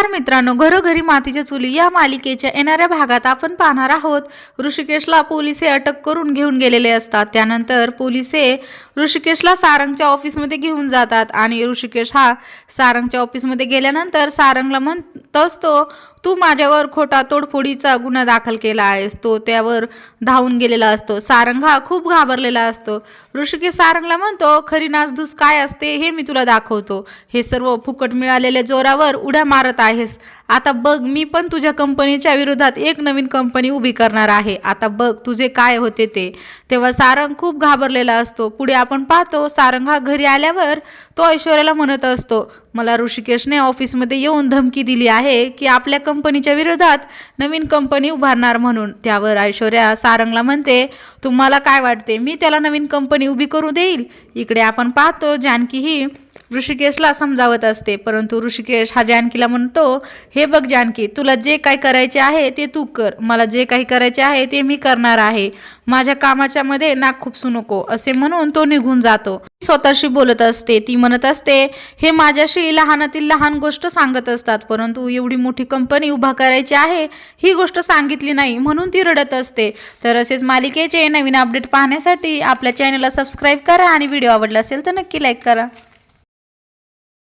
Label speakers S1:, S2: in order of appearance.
S1: नमस्कार मित्रांनो घरोघरी मातीच्या चुली या मालिकेच्या येणाऱ्या भागात आपण पाहणार आहोत. ऋषिकेशला पोलिसे अटक करून घेऊन गेलेले असतात. त्यानंतर पोलिसे ऋषिकेशला सारंगच्या ऑफिसमध्ये घेऊन जातात आणि ऋषिकेश हा सारंगच्या ऑफिसमध्ये गेल्यानंतर सारंगला म्हणत असतो तू माझ्यावर खोटा तोडफोडीचा गुन्हा दाखल केला आहेस. तो त्यावर धावून गेलेला असतो. सारंग हा खूप घाबरलेला असतो. ऋषिकेश सारंगला म्हणतो खरी नासधूस काय असते हे मी तुला दाखवतो. हे सर्व फुकट मिळालेल्या जोरावर उड्या मारत आहे. आहेस. आता बघ मी पण तुझ्या कंपनीच्या विरोधात एक नवीन कंपनी उभी करणार आहे. आता बघ तुझे काय होते ते. तेव्हा सारंग खूप घाबरलेला असतो. पुढे आपण पाहतो सारंग हा घरी आल्यावर तो ऐश्वर्याला म्हणत असतो मला ऋषिकेशने ऑफिसमध्ये येऊन धमकी दिली आहे की आपल्या कंपनीच्या विरोधात नवीन कंपनी उभारणार म्हणून. त्यावर ऐश्वर्या सारंगला म्हणते तुम्हाला काय वाटते? मी त्याला नवीन कंपनी उभी करू देईल? इकडे आपण पाहतो जानकी ही ऋषिकेशला समजावत असते. परंतु ऋषिकेश हा जानकीला म्हणतो हे बघ जानकी तुला जे काय करायचे आहे ते तू कर. मला जे काही करायचे आहे ते मी करणार आहे. माझ्या कामाच्या मध्ये नाक खुपसू नको. असे म्हणून तो निघून जातो. स्वतःशी बोलत असते. ती म्हणत असते हे माझ्याशी लहानातील लहान गोष्ट सांगत असतात. परंतु एवढी मोठी कंपनी उभा करायची आहे ही गोष्ट सांगितली नाही. म्हणून ती रडत असते. तर असेच मालिकेचे नवीन अपडेट पाहण्यासाठी आपल्या चॅनलला सबस्क्राईब करा आणि व्हिडिओ आवडला असेल तर नक्की लाईक करा.